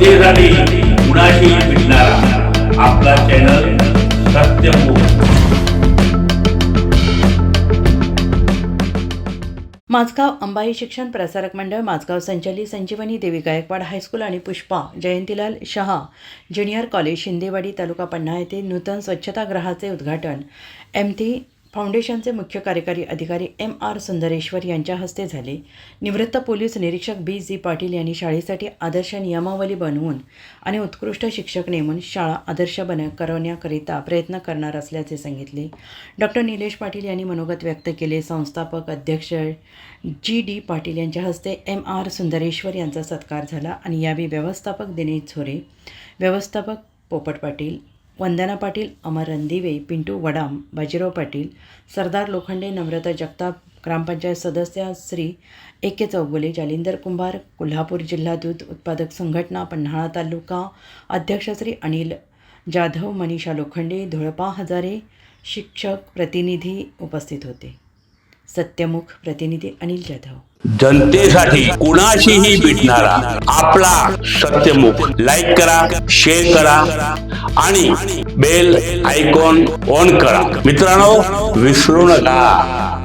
जनतेसाठी कुणाशी भेटणारा आपला चॅनल सत्यमुख माझगाव अंबाई शिक्षण प्रसारक मंडळ माझगाव संचालित संजीवनी देवी गायकवाड हायस्कूल आणि पुष्पा जयंतीलाल शहा ज्युनियर कॉलेज शिंदेवाडी तालुका पन्ना येथे नूतन स्वच्छतागृहाचे उद्घाटन. एम टी फाउंडेशनचे मुख्य कार्यकारी अधिकारी एम आर सुंदरेश्वर यांच्या हस्ते झाले. निवृत्त पोलीस निरीक्षक बी जी पाटील यांनी शाळेसाठी आदर्श नियमावली बनवून आणि उत्कृष्ट शिक्षक नेमून शाळा आदर्श बन करवण्याकरिता प्रयत्न करणार असल्याचे सांगितले. डॉक्टर निलेश पाटील यांनी मनोगत व्यक्त केले. संस्थापक अध्यक्ष जी डी पाटील यांच्या हस्ते एम आर सुंदरेश्वर यांचा सत्कार झाला आणि यावेळी व्यवस्थापक दिनेश झोरे व्यवस्थापक पोपट पाटील वंदना पाटील अमर रणदिवे पिंटू वडाम बाजीराव पाटील सरदार लोखंडे नम्रता जगताप ग्रामपंचायत सदस्य श्री ए के चौगुले जालिंदर कुंभार कोल्हापूर जिल्हा दूध उत्पादक संघटना पन्हाळा तालुका अध्यक्ष श्री अनिल जाधव मनीषा लोखंडे धुळपा हजारे शिक्षक प्रतिनिधी उपस्थित होते. सत्यमुख प्रतिनिधी अनिल जाधव. जनतेसाठी कुणाशीही भेटणारा आपला सत्यमुख. लाईक करा शेअर करा आणि बेल आयकॉन ऑन करा. मित्रांनो विसरू नका.